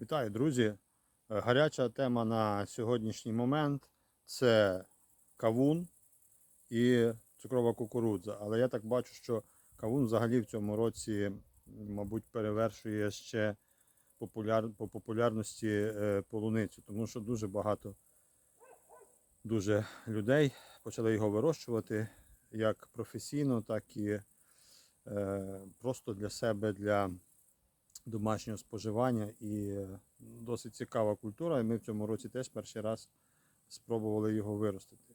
Вітаю, друзі! Е, Гаряча тема на сьогоднішній момент це кавун і цукрова кукурудза. Але я так бачу, що кавун взагалі в цьому році, мабуть, перевершує ще популяр... по популярності е, полуницю, тому що дуже багато дуже людей почали його вирощувати як професійно, так і е, просто для себе, для домашнього споживання і е, досить цікава культура. І ми в цьому році теж перший раз спробували його виростити.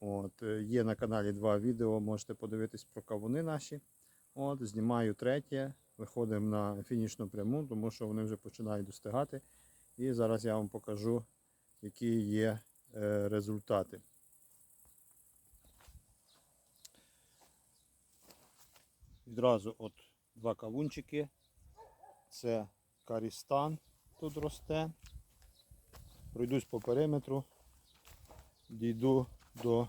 От, е, є на каналі два відео, можете подивитись про кавуни наші. От, знімаю третє, виходимо на фінішну пряму, тому що вони вже починають достигати. І зараз я вам покажу, які є е, результати. Відразу от два кавунчики. Це карістан тут росте. Пройдусь по периметру, дійду до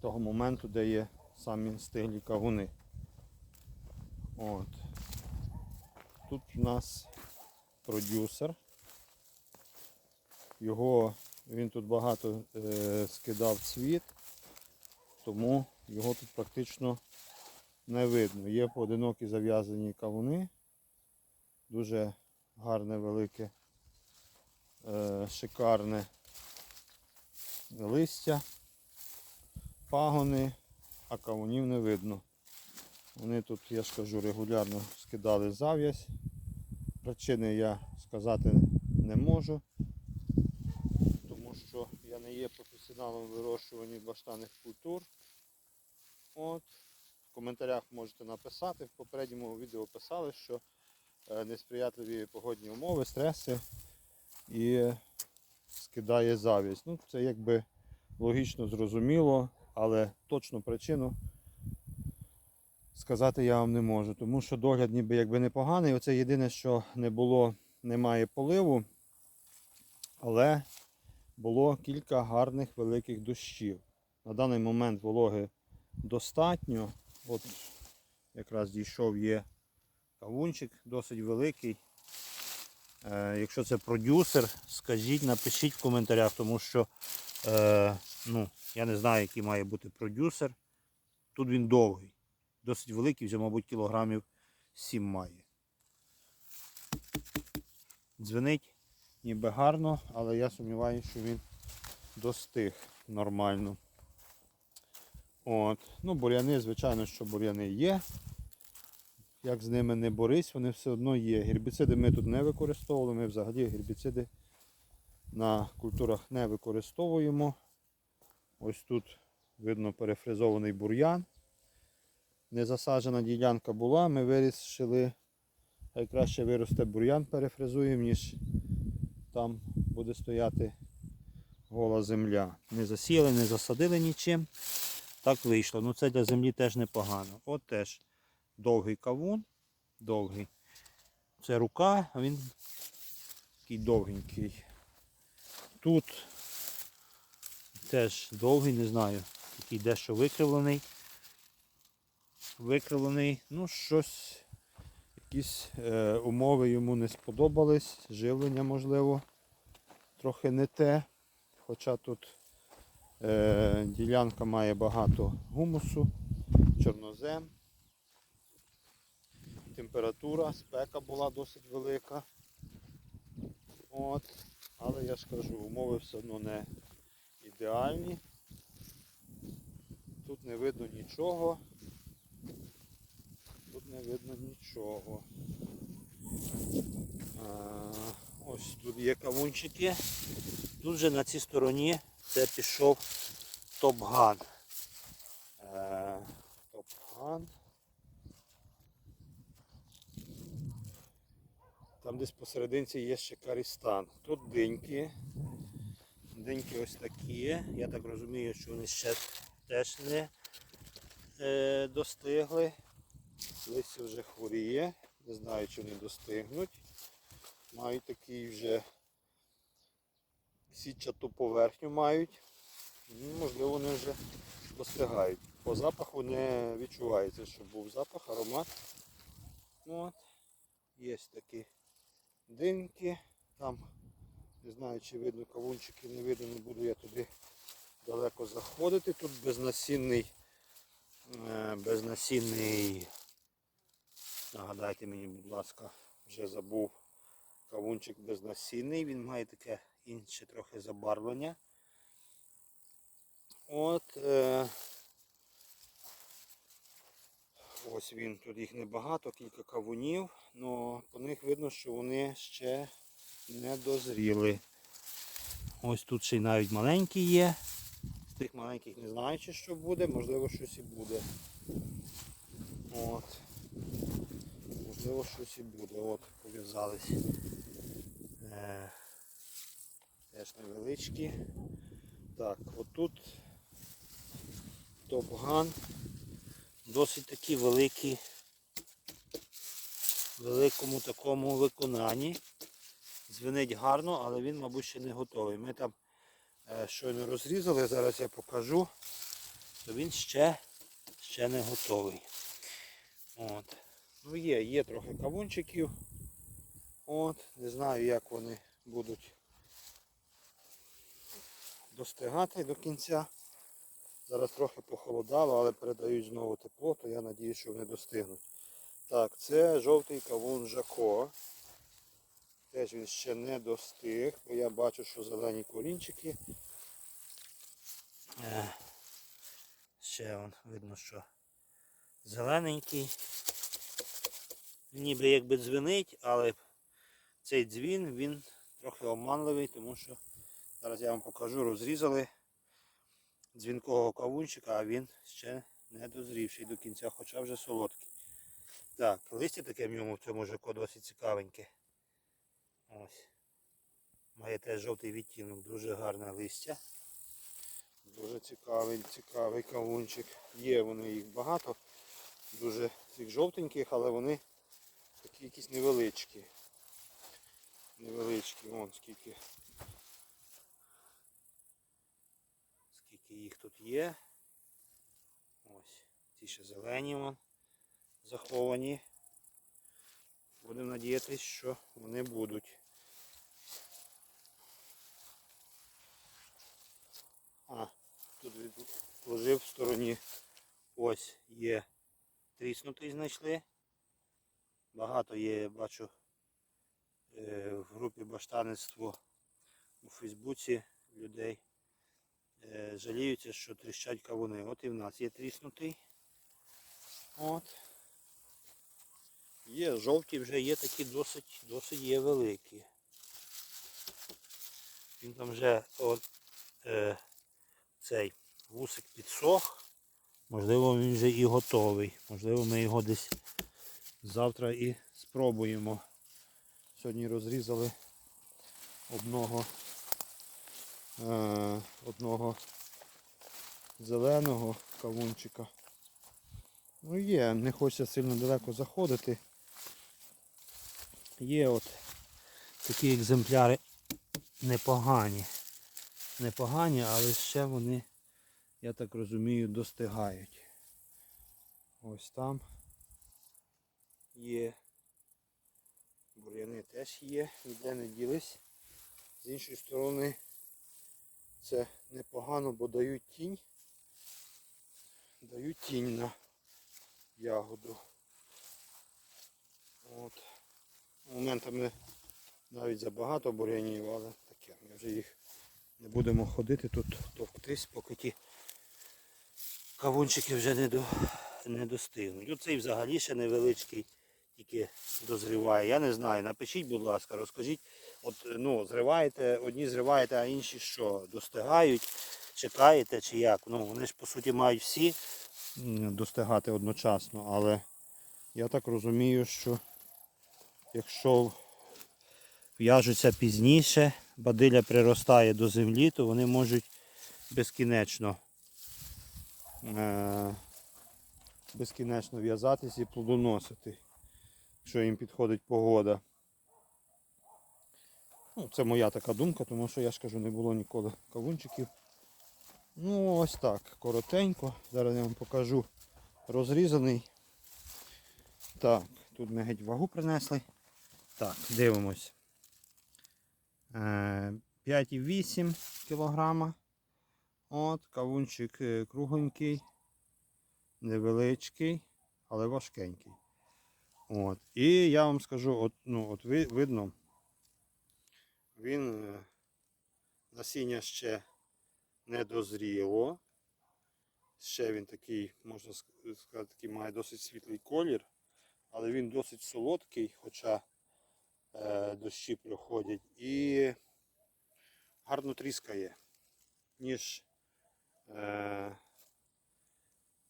того моменту, де є самі стиглі кавуни. От. Тут у нас продюсер. Його, він тут багато е, скидав цвіт, тому його тут практично не видно. Є поодинокі зав'язані кавуни. Дуже гарне, велике, е, шикарне листя, пагони, а кавунів не видно. Вони тут, я ж кажу, регулярно скидали зав'язь. Причини я сказати не можу, тому що я не є професіоналом в вирощуванні баштанних культур. От. В коментарях можете написати. В попередньому відео писали, що е, несприятливі погодні умови, стреси і скидає завість. Ну, це якби логічно зрозуміло, але точну причину сказати я вам не можу. Тому що догляд ніби якби непоганий. Оце єдине, що не було, немає поливу, але було кілька гарних великих дощів. На даний момент вологи достатньо. От якраз дійшов є кавунчик, досить великий. Е, якщо це продюсер, скажіть, напишіть в коментарях, тому що е, ну, я не знаю, який має бути продюсер. Тут він довгий, досить великий, вже, мабуть, кілограмів 7 має. Дзвенить ніби гарно, але я сумніваюся, що він достиг нормально. От. Ну, бур'яни, звичайно, що бур'яни є. Як з ними не борись, вони все одно є. Гербіциди ми тут не використовували, ми взагалі гербіциди на культурах не використовуємо. Ось тут видно перефризований бур'ян. Незасаджена ділянка була, ми вирішили, хай краще виросте бур'ян, перефризуємо, ніж там буде стояти гола земля. Не засіяли, не засадили нічим. Так вийшло. Ну це для землі теж непогано. От теж довгий кавун. Довгий. Це рука, а він такий довгенький. Тут теж довгий, не знаю, такий дещо викривлений. Викривлений, ну щось, якісь е, умови йому не сподобались, живлення можливо трохи не те. Хоча тут ділянка має багато гумусу, чорнозем. Температура, спека була досить велика. От. Але я ж кажу, умови все одно не ідеальні. Тут не видно нічого. Тут не видно нічого. Ось тут є кавунчики. Тут же на цій стороні це пішов Топган. Е, Топган. Там десь посерединці є ще карістан. Тут диньки. Диньки ось такі. Я так розумію, що вони ще теж не е, достигли. Листя вже хворіє. Не знаю, чи вони достигнуть. Мають такий вже сітчату поверхню мають. Ну, Можливо, вони вже достигають. По запаху не відчувається, що був запах, аромат. Ну, от. Є такі диньки. Там не знаю, чи видно кавунчики, не видно, не буду я туди далеко заходити. Тут безнасінний, е, безнасінний, нагадайте мені, будь ласка, вже забув кавунчик безнасінний, він має таке інше трохи забарвлення. От е, ось він, тут їх небагато, кілька кавунів, але по них видно, що вони ще не дозріли. Ось тут ще й навіть маленькі є. З тих маленьких не знаю, чи що буде, можливо щось і буде. От. Можливо щось і буде. От, пов'язались. Е, теж невеличкі. Так, отут топган. Досить такі великі, великому такому виконанні. Дзвенить гарно, але він, мабуть, ще не готовий. Ми там е, щойно розрізали, зараз я покажу, то він ще, ще не готовий. От. Ну є, є трохи кавунчиків. От, не знаю, як вони будуть достигати до кінця. Зараз трохи похолодало, але передають знову тепло, то я сподіваюся, що вони достигнуть. Так, це жовтий кавун Жако. Теж він ще не достиг, бо я бачу, що зелені корінчики. Е, Ще он, видно, що зелененький. Ніби якби дзвенить, але цей дзвін він трохи обманливий, тому що зараз я вам покажу, розрізали дзвінкового кавунчика, а він ще не дозрівший до кінця, хоча вже солодкий. Так, листя таке в ньому в цьому жако досить цікавеньке. Ось. Має теж жовтий відтінок, дуже гарне листя. Дуже цікавий, цікавий кавунчик. Є вони їх багато, дуже цих жовтеньких, але вони такі якісь невеличкі. Невеличкі, вон скільки. Скільки їх тут є. Ось. Ці ще зелені вон заховані. Будемо надіятися, що вони будуть. А, тут відложив в стороні. Ось є тріснутий знайшли. Багато є, я бачу е, в групі баштанництво у Фейсбуці людей. Е, жаліються, що тріщать кавуни. От і в нас є тріснутий. От. Є жовті, вже є такі досить, досить є великі. Він там вже от, е, цей вусик підсох. Можливо він вже і готовий. Можливо ми його десь завтра і спробуємо. Сьогодні розрізали одного одного зеленого кавунчика. Ну є, не хочеться сильно далеко заходити. Є от такі екземпляри непогані. Непогані, але ще вони, я так розумію, достигають. Ось там є. Бур'яни теж є, ніде не ділись. З іншої сторони це непогано, бо дають тінь. Дають тінь на ягоду. От. Моментами навіть забагато бур'янів, але таке. Ми вже їх не будемо ходити тут товктись, поки ті кавунчики вже не, до, не достигнуть. Оцей взагалі ще невеличкий, тільки дозріває. Я не знаю. Напишіть, будь ласка, розкажіть. От ну, зриваєте, одні зриваєте, а інші що? Достигають, чекаєте чи як? Ну, вони ж по суті мають всі достигати одночасно, але я так розумію, що якщо в'яжуться пізніше, бадиля приростає до землі, то вони можуть безкінечно е- безкінечно в'язатись і плодоносити, якщо їм підходить погода. Ну, це моя така думка, тому що я ж кажу, не було ніколи кавунчиків. Ну ось так, коротенько. Зараз я вам покажу розрізаний. Так, тут ми геть вагу принесли. Так, дивимось. Е, 5,8 кг. От, кавунчик е, кругленький, невеличкий, але важкенький. От. І я вам скажу, от, ну, от ви, видно, він е, насіння ще не дозріло. Ще він такий, можна сказати, такий має досить світлий колір, але він досить солодкий, хоча е, дощі проходять, і гарно тріскає, ніж, е,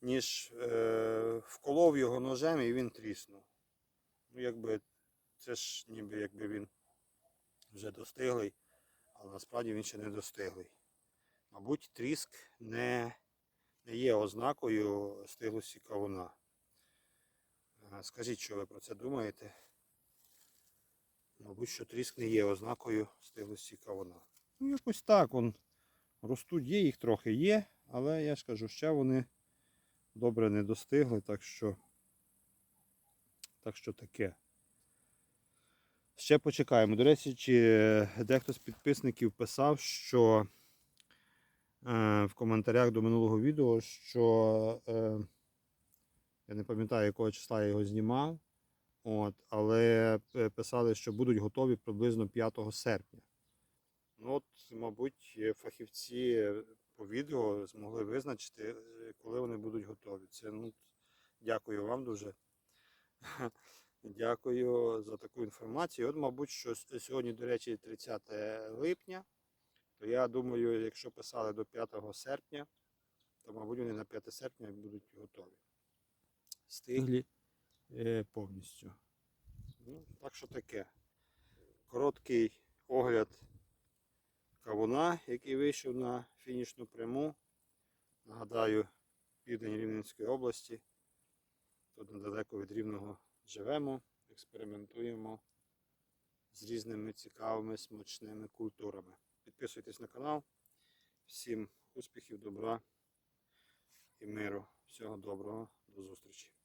ніж е, вколов його ножем і він тріснув. Ну, якби це ж ніби якби він вже достиглий, але насправді він ще не достиглий. Мабуть, тріск не, не є ознакою стиглості кавуна. Е, Скажіть, що ви про це думаєте? Мабуть, що тріск не є ознакою стиглості кавуна. Ну, якось так. Он, ростуть є, їх трохи є, але я ж кажу, ще вони добре не достигли, так що, так що таке. Ще почекаємо. До речі, чи дехто з підписників писав, що е, в коментарях до минулого відео, що е, я не пам'ятаю, якого числа я його знімав. От, але е, писали, що будуть готові приблизно 5 серпня. Ну от, мабуть, фахівці по відео змогли визначити, коли вони будуть готові. Це ну, дякую вам дуже. Дякую за таку інформацію. От, мабуть, що сьогодні, до речі, 30 липня. То я думаю, якщо писали до 5 серпня, то, мабуть, вони на 5 серпня будуть готові. Стиглі е, повністю. Ну, так що таке. Короткий огляд кавуна, який вийшов на фінішну пряму. Нагадаю, південь Рівненської області. Тут недалеко від Рівного живемо, експериментуємо з різними цікавими смачними культурами. Підписуйтесь на канал. Всім успіхів, добра і миру. Всього доброго, до зустрічі.